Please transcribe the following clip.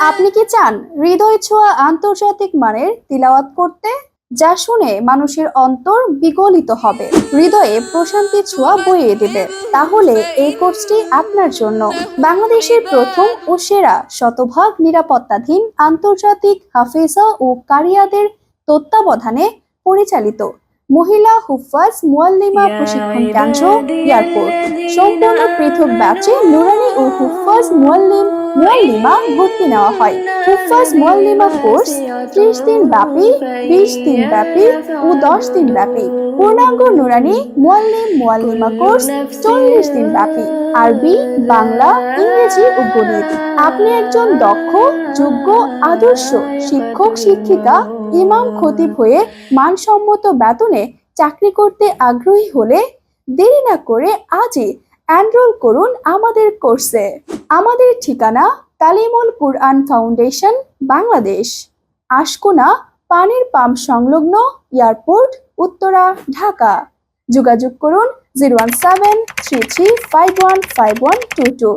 আপনি কি চান হৃদয় ছোঁয়া আন্তর্জাতিক মানের তিলাওয়াত করতে? যা শুনে মানুষের অন্তর বিগলিত হবে। হৃদয়ে প্রশান্তি ছোঁয়া বইয়ে দেবে। তাহলে এই কোর্সটি আপনার জন্য। বাংলাদেশের প্রথম ও সেরা শতভাগ নিরাপত্তাধীন আন্তর্জাতিক হাফেজা ও কারিয়াদের তত্ত্বাবধানে পরিচালিত মহিলা হুফাজ মুয়াল্লিমা প্রশিক্ষণ কেন্দ্র এয়ারপোর্ট। সম্পূর্ণ পৃথক ব্যাচে নুরানি ও হুফাজ মুয়াল্লিম মুয়াল্লিমা ভর্তি নেওয়া হয়। হুফাজ মুয়াল্লিমা কোর্স ত্রিশ দিন ব্যাপী বিশ দিন ব্যাপী ও দশ দিন ব্যাপী। পূর্ণাঙ্গ নুরানি মুয়াল্লিম মুয়াল্লিমা কোর্স চল্লিশ দিন ব্যাপী। আরবি বাংলা ইংরেজি ও গণিত। আপনি একজন দক্ষ যোগ্য আদর্শ শিক্ষক শিক্ষিকা ইমাম খতিব হয়ে মানসম্মত বেতনে চাকরি করতে আগ্রহী হলে দেরি না করে আজই অ্যানরোল করুন আমাদের কোর্সে আমাদের ঠিকানা তালিমুল কুরআন ফাউন্ডেশন বাংলাদেশ। আশকোনা, পানির পাম্প সংলগ্ন এয়ারপোর্ট, উত্তরা, ঢাকা। যোগাযোগ করুন zero one seven three three five one five one two two.